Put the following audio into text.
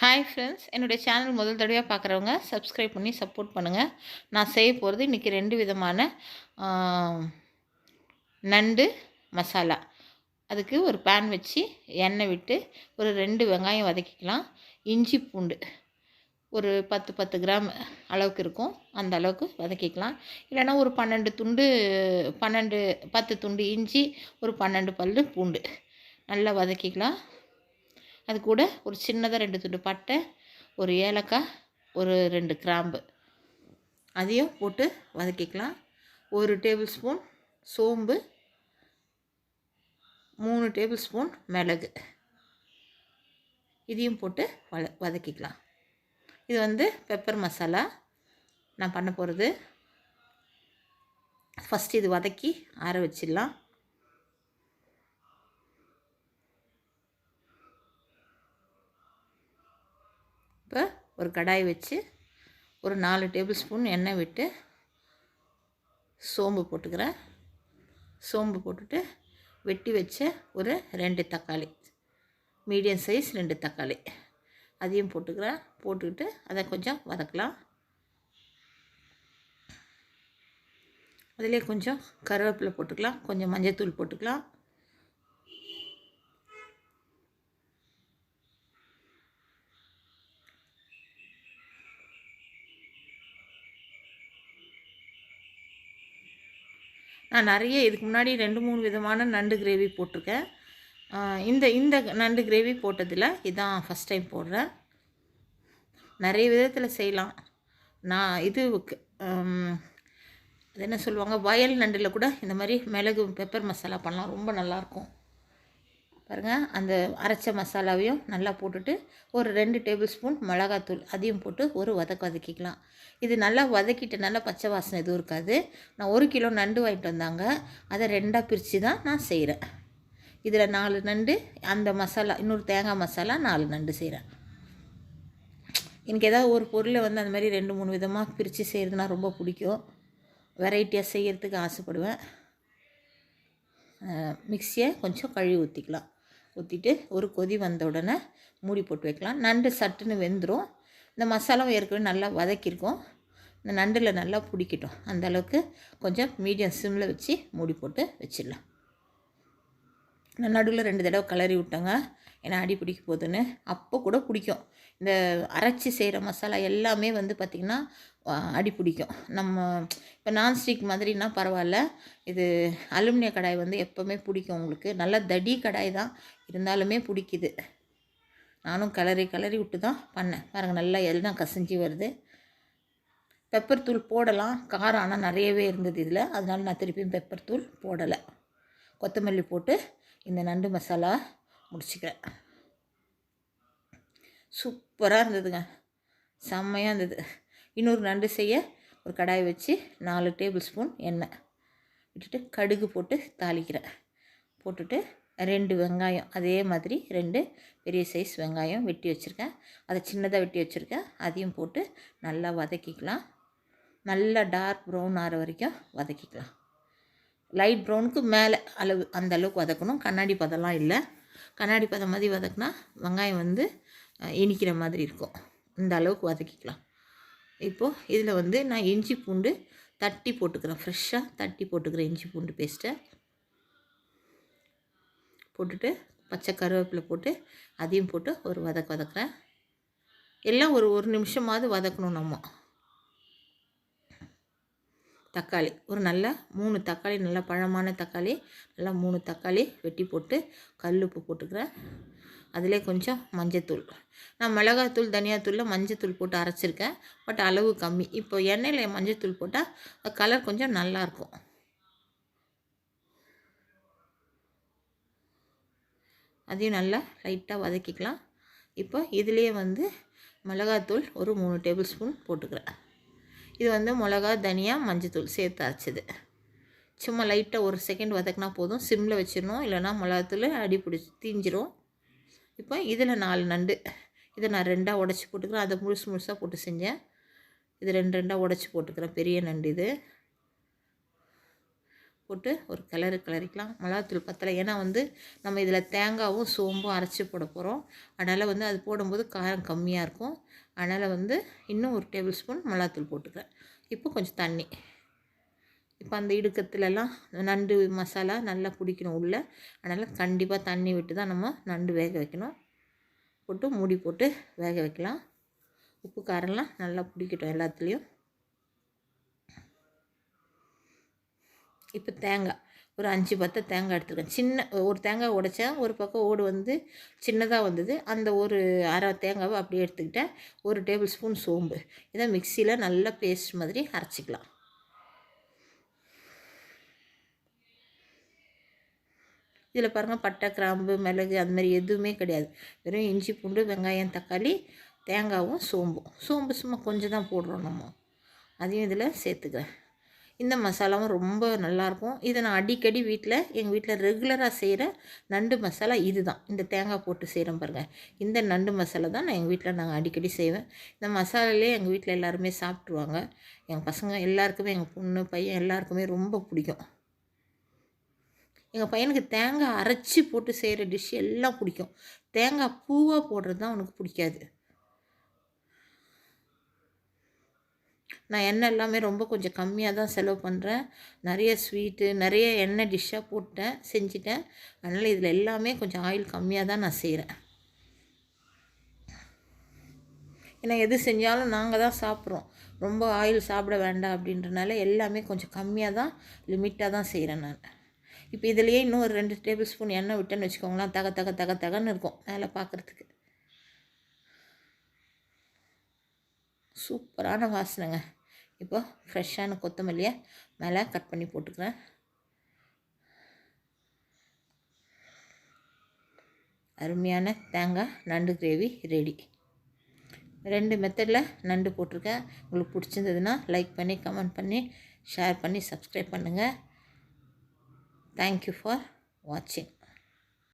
Hi friends என்னுடைய channel முதல் தடவையாக பார்க்குறவங்க சப்ஸ்கிரைப் பண்ணி சப்போர்ட் பண்ணுங்கள் நான் செய்ய போகிறது இன்றைக்கி ரெண்டு விதமான நண்டு மசாலா. அதுக்கு ஒரு பேன் வச்சு எண்ணெய் விட்டு ஒரு ரெண்டு வெங்காயம் வதக்கிக்கலாம். இஞ்சி பூண்டு ஒரு பத்து பத்து கிராம் அளவுக்கு இருக்கும். அந்த அளவுக்கு வதக்கிக்கலாம். இல்லைன்னா ஒரு பன்னெண்டு துண்டு பன்னெண்டு பத்து துண்டு இஞ்சி ஒரு பன்னெண்டு பல் பூண்டு. நல்லா வதக்கிக்கலாம். அது கூட ஒரு சின்னதாக ரெண்டு துண்டு பட்டை ஒரு ஏலக்காய் ஒரு ரெண்டு கிராம்பு. அதையும் போட்டு வதக்கிக்கலாம். ஒரு டேபிள் ஸ்பூன் சோம்பு மூணு டேபிள் ஸ்பூன் மிளகு. இதையும் போட்டு வத வதக்கிக்கலாம். இது வந்து பெப்பர் மசாலா நான் பண்ண போகிறது ஃபஸ்ட்டு இது வதக்கி ஆற வச்சிடலாம் இப்போ ஒரு கடாய் வச்சு ஒரு நாலு டேபிள் ஸ்பூன் எண்ணெய் விட்டு சோம்பு போட்டுக்கிறேன். சோம்பு போட்டுட்டு வெட்டி வச்ச ஒரு ரெண்டு தக்காளி. மீடியம் சைஸ் ரெண்டு தக்காளி. அதையும் போட்டுக்கிறேன். போட்டுக்கிட்டு அதை கொஞ்சம் வதக்கலாம். அதிலே கொஞ்சம் கருவேப்பிலை போட்டுக்கலாம். கொஞ்சம் மஞ்சத்தூள் போட்டுக்கலாம். நான் நிறைய இதுக்கு முன்னாடி ரெண்டு மூணு விதமான நண்டு கிரேவி போட்டிருக்கேன். இந்த இந்த நண்டு கிரேவி போட்டதில் இதான் ஃபஸ்ட் டைம் போடுறேன். நிறைய விதத்தில் செய்யலாம். நான் இது என்ன சொல்லுவாங்க? வயல் நண்டில் கூட இந்த மாதிரி மிளகு பெப்பர் மசாலா பண்ணலாம். ரொம்ப நல்லாயிருக்கும் பாருங்கள் அந்த அரைச்ச மசாலாவையும் நல்லா போட்டுட்டு ஒரு ரெண்டு டேபிள் ஸ்பூன் மிளகாத்தூள் அதையும் போட்டு ஒரு வதக்க வதக்கிக்கலாம். இது நல்லா வதக்கிட்டு நல்லா பச்சை வாசனை எதுவும் இருக்காது. நான் ஒரு கிலோ நண்டு வாங்கிட்டு வந்தாங்க. அதை ரெண்டாக பிரித்து தான் நான் செய்கிறேன் இதில் நாலு நண்டு அந்த மசாலா இன்னொரு தேங்காய் மசாலா நாலு நண்டு செய்கிறேன் எனக்கு ஏதாவது ஒரு பொருளை வந்து அந்த மாதிரி ரெண்டு மூணு விதமாக பிரித்து செய்கிறதுனா ரொம்ப பிடிக்கும். வெரைட்டியாக செய்கிறதுக்கு ஆசைப்படுவேன். மிக்சியை கொஞ்சம் கழுவி ஊற்றிக்கலாம் ஊற்றிட்டு ஒரு கொதி வந்த உடனே மூடி போட்டு வைக்கலாம். நண்டு சட்டுன்னு வெந்துடும் இந்த மசாலாவும் ஏற்கனவே நல்லா வதக்கியிருக்கோம். இந்த நண்டில் நல்லா பிடிக்கட்டும். அந்தளவுக்கு கொஞ்சம் மீடியம் சிம்மில் வச்சு மூடி போட்டு வச்சிடலாம். நான் நடுவில் ரெண்டு தடவை கிளறி விட்டேங்க. ஏன்னா அடி பிடிக்க போகுதுன்னு அப்போ கூட பிடிக்கும். இந்த அரைச்சி செய்கிற மசாலா எல்லாமே வந்து பார்த்திங்கன்னா அடி பிடிக்கும். நம்ம இப்போ நான்ஸ்டிக் மாதிரினா பரவாயில்ல. இது அலுமினிய கடாய் வந்து எப்போவுமே பிடிக்கும் உங்களுக்கு. நல்ல தடி கடாய் தான். இருந்தாலுமே பிடிக்குது. நானும் கிளறி கிளறி விட்டு தான் பண்ணேன். பாருங்கள் நல்லா எல்லாம் கசிஞ்சு வருது. பெப்பர் தூள் போடலாம். காரம் ஆனால் நிறையவே இருந்தது இதில். அதனால நான் திருப்பியும் பெப்பர் தூள் போடலை. கொத்தமல்லி போட்டு இந்த நண்டு மசாலா முடிச்சுக்கிறேன். சூப்பராக இருந்ததுங்க. செம்மையாக இருந்தது. இன்னொரு நண்டு செய்ய ஒரு கடாய் வச்சு நாலு டேபிள் ஸ்பூன் எண்ணெய் விட்டுட்டு கடுகு போட்டு தாளிக்கிறேன். போட்டுட்டு ரெண்டு வெங்காயம் அதே மாதிரி ரெண்டு பெரிய சைஸ் வெங்காயம் வெட்டி வச்சுருக்கேன். அதை சின்னதாக வெட்டி வச்சுருக்கேன். அதையும் போட்டு நல்லா வதக்கிக்கலாம். நல்லா டார்க் ப்ரௌன் ஆகிற வரைக்கும் வதக்கிக்கலாம். லைட் ப்ரௌனுக்கு மேலே அளவு அந்த அளவுக்கு வதக்கணும். கண்ணாடி பதம்லாம் இல்லை. கண்ணாடி பதம் மாதிரி வதக்குனா வெங்காயம் வந்து இனிக்கிற மாதிரி இருக்கும். இந்த அளவுக்கு வதக்கிக்கலாம். இப்போது இதில் வந்து நான் இஞ்சி பூண்டு தட்டி போட்டுக்கிறேன். ஃப்ரெஷ்ஷாக தட்டி போட்டுக்கிறேன் இஞ்சி பூண்டு பேஸ்ட்டை. போட்டுட்டு பச்சை கருவேப்பிலை போட்டு அதையும் போட்டு ஒரு வதக்க வதக்குறேன். எல்லாம் ஒரு ஒரு நிமிஷமாவது வதக்கணும் நம்ம. தக்காளி. ஒரு நல்ல மூணு தக்காளி நல்ல பழமான தக்காளி நல்லா மூணு தக்காளி வெட்டி போட்டு கல் உப்பு போட்டுக்கிறேன். அதிலே கொஞ்சம் மஞ்சத்தூள். நான் மிளகாத்தூள் தனியாத்தூளில் மஞ்சத்தூள் போட்டு அரைச்சிருக்கேன். பட் அளவு கம்மி. இப்போ எண்ணெயில் மஞ்சத்தூள் போட்டால் கலர் கொஞ்சம் நல்லாயிருக்கும் அதையும் நல்லா லைட்டாக வதக்கிக்கலாம். இப்போ இதுலேயே வந்து மிளகாத்தூள் ஒரு மூணு டேபிள் ஸ்பூன் போட்டுக்கிறேன். இது வந்து மிளகா தனியா மஞ்சத்தூள் சேர்த்து அரைச்சது. சும்மா லைட்டாக ஒரு செகண்ட் வதக்கினா போதும். சிம்மில் வச்சிடணும். இல்லைனா மிளகாத்தூள் அடி பிடிச்சி தீஞ்சிரும். இப்போ இதில் நாலு நண்டு. இதை நான் ரெண்டாக உடச்சி போட்டுக்கிறேன். அதை முழுசு முழுசாக போட்டு செஞ்சேன். இது ரெண்டு ரெண்டாக உடச்சி போட்டுக்கிறேன். பெரிய நண்டு இது. போட்டு ஒரு கிளறு கிளறிக்கலாம் மிளகாத்தூள் பத்தலை. ஏன்னா வந்து நம்ம இதில் தேங்காவும் சோம்பும் அரைச்சி போட போகிறோம் அதனால் வந்து அது போடும்போது காரம் கம்மியாக இருக்கும். அதனால் வந்து இன்னும் ஒரு டேபிள் ஸ்பூன் மிளகாத்தூள் போட்டுக்கிறேன். இப்போ கொஞ்சம் தண்ணி. இப்போ அந்த இடுக்கத்துலலாம் நண்டு மசாலா நல்லா பிடிக்கணும் உள்ளே. அதனால் கண்டிப்பாக தண்ணி விட்டு தான் நம்ம நண்டு வேக வைக்கணும். போட்டு மூடி போட்டு வேக வைக்கலாம். உப்பு காரம்லாம் நல்லா பிடிக்கட்டும் எல்லாத்துலேயும். இப்போ தேங்காய். ஒரு அஞ்சு பத்து தேங்காய் எடுத்துருக்கேன். சின்ன ஒரு தேங்காய் உடைச்சேன். ஒரு பக்கம் ஓடு வந்து சின்னதாக வந்தது. அந்த ஒரு அரை தேங்காவை அப்படியே எடுத்துக்கிட்டேன். ஒரு டேபிள் ஸ்பூன் சோம்பு. இதை மிக்சியில் நல்லா பேஸ்ட் மாதிரி அரைச்சிக்கலாம். இதில் பாருங்கள் பட்டை கிராம்பு மிளகு அந்த மாதிரி எதுவுமே கிடையாது. வெறும் இஞ்சி பூண்டு வெங்காயம் தக்காளி தேங்காவும் சோம்பும். சோம்பு சும்மா கொஞ்சம் தான் போடுறோம் நம்ம. அதையும் இதில் சேர்த்துக்கிறேன். இந்த மசாலாவும் ரொம்ப நல்லாயிருக்கும். இதை நான் அடிக்கடி வீட்டில் எங்கள் வீட்டில் ரெகுலராக செய்கிற நண்டு மசாலா இது தான் இந்த தேங்காய் போட்டு செய்கிறேன் பாருங்கள் இந்த நண்டு மசாலா தான் நான் எங்கள் வீட்டில் நாங்கள் அடிக்கடி செய்வேன். இந்த மசாலாலே எங்கள் வீட்டில் எல்லாருமே சாப்பிட்ருவாங்க. எங்கள் பசங்க எல்லாருக்குமே எங்கள் பொண்ணு பையன் எல்லாருக்குமே ரொம்ப பிடிக்கும். எங்கள் பையனுக்கு தேங்காய் அரைச்சி போட்டு செய்கிற டிஷ் எல்லாம் பிடிக்கும். தேங்காய் பூவாக போடுறது தான் அவனுக்கு பிடிக்காது. நான் எண்ணெய் எல்லாமே ரொம்ப கொஞ்சம் கம்மியாக தான் செலவு பண்ணுறேன் நிறைய ஸ்வீட்டு நிறைய எண்ணெய் டிஷ்ஷாக போட்டேன் செஞ்சிட்டேன். அதனால் இதில் எல்லாமே கொஞ்சம் ஆயில் கம்மியாக தான் நான் செய்கிறேன் ஏன்னா எது செஞ்சாலும் நாங்கள் தான் சாப்பிட்றோம். ரொம்ப ஆயில் சாப்பிட வேண்டாம் அப்படின்றனால எல்லாமே கொஞ்சம் கம்மியாக தான் லிமிட்டாக தான் செய்கிறேன் நான். இப்போ இதுலேயே இன்னும் ஒரு ரெண்டு டேபிள் ஸ்பூன் எண்ணெய் விட்டேன்னு வச்சுக்கோங்களேன். தக தக தக தகன்னு இருக்கும் மேலே பார்க்குறதுக்கு சூப்பரான வாசனைங்க. இப்போ ஃப்ரெஷ்ஷான கொத்தமல்லியை மேலே கட் பண்ணி போட்டுக்கிறேன். அருமையான தேங்காய் நண்டு கிரேவி ரெடி. ரெண்டு மெத்தடில் நண்டு போட்டிருக்கேன். உங்களுக்கு பிடிச்சிருந்ததுன்னா லைக் பண்ணி கமெண்ட் பண்ணி ஷேர் பண்ணி சப்ஸ்கிரைப் பண்ணுங்கள் தேங்க்யூ ஃபார் வாட்சிங்